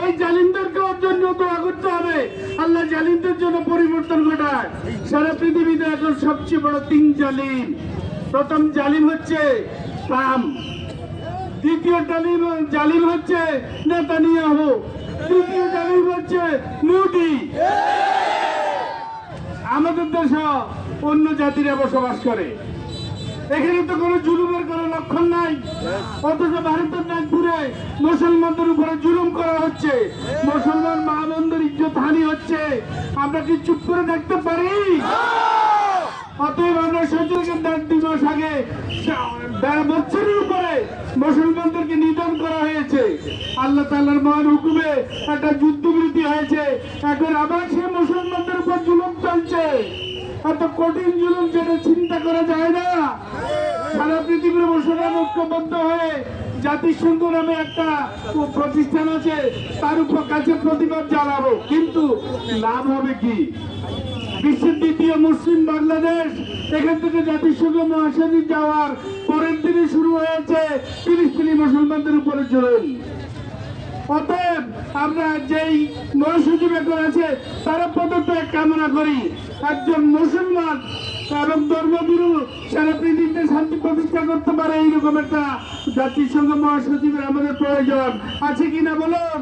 ওই জালিমদেরকে ওর জন্য দোয়া করতে হবে। আল্লাহ জালিমদের জন্য পরিবর্তন ঘটায়। সারা পৃথিবীতে এখন সবচেয়ে বড় তিন জালিম। প্রথম জালিম হচ্ছে ট্রাম্প দ্বিতীয় জালিম জালিম হচ্ছে নেতানিয়াহু। তৃতীয় জালিম হচ্ছে মোদি। আমাদের দেশে অন্য জাতিরা বসবাস করে। এখানে তো কোনো জুলুমের কোনো লক্ষণ নাই। অথচ ভারতের নাগপুরে মুসলমানদের উপরে জুলুম করা হচ্ছে। মুসলমান মা বোনদের ইজ্জত হানি হচ্ছে। আমরা কি চুপ করে দেখতে পারি? অতএব আমরা আগে বছরের উপরে মুসলমানদেরকে নিধন করা হয়েছে। আল্লাহ তাল্লার মহান হুকুমে একটা যুদ্ধবিরতি হয়েছে। এখন আবার সে মুসলমানদের উপর জুলুম চলছে। এত কঠিন জুলুম যেটা চিন্তা করা যায় না। সারা পৃথিবীর মুসলমান ঐক্যবদ্ধ হয়ে জাতিসংঘ নামে একটা প্রতিষ্ঠান আছে, তার উপর কাছে প্রতিবাদ জানাব। কিন্তু লাভ হবে কি? বিশ্বের দ্বিতীয় মুসলিম বাংলাদেশ, এখান থেকে জাতিসংঘ মহাসচিব যাওয়ার পরের দিনে শুরু হয়েছে ফিলিস্তিনি মুসলমানদের উপরে জোরন অতএব আমরা যেই মহাসচিব এখন আছে, তারা পদত্যাগ কামনা করি। একজন মুসলমান এবং ধর্মগুরু সারা পৃথিবীতে শান্তি প্রতিষ্ঠা করতে পারে, এইরকম একটা জাতিসংঘ মহাসচিবের আমাদের প্রয়োজন। আছে কিনা বলুন?